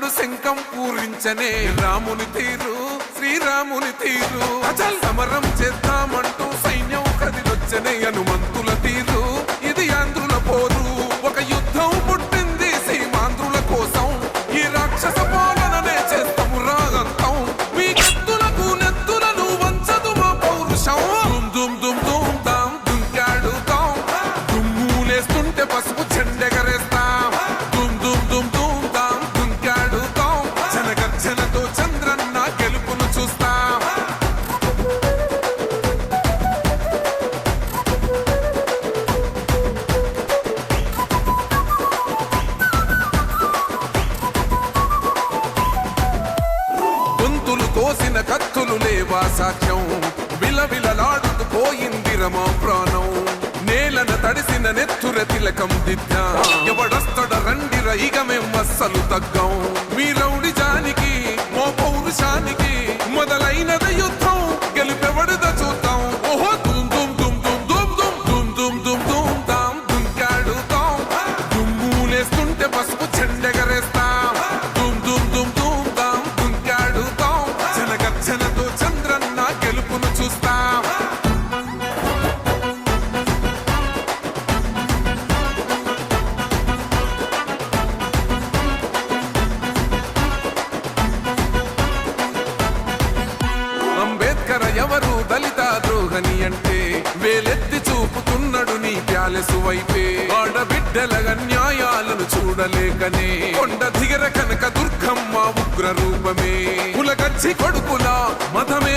కృష్ణుడు శంఖం పూరించనే రాముని తీరు శ్రీరాముని తీరు. అచల్ సమరం చేస్తా కోసిన కత్తులు లేవా సాక్ష్యం? విలవిలలాడుతు పోయిందిరమా ప్రాణం. నేలన తడిసిన నెత్తుర తిలకం దిద్దా. ఎవడొస్తడ రండిర ఇక మేం అస్సలు తగ్గం మీరౌడి ఎవరు దళిత ద్రోహని అంటే వేలెత్తి చూపుతున్నాడు నీ ప్యాలెసు వైపే. ఆడబిడ్డల న్యాయాలను చూడలేకనే కొండ దిగర కనుక దుర్గమ్మ ఉగ్ర రూపమే. కులగచ్చి కొడుకులా మతమే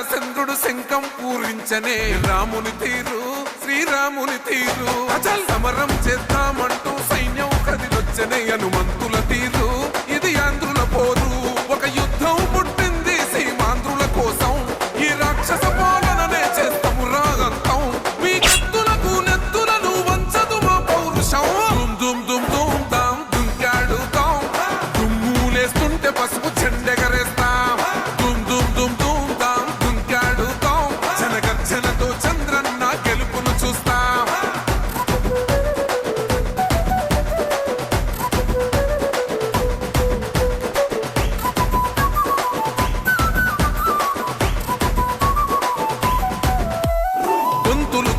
చంద్రుడు శంఖం పూరించనే. రాముని తీరు శ్రీరాముని తీరు. అచల్ సమరం చేద్దామంటూ సైన్యం కదిలొచ్చనే అనుమ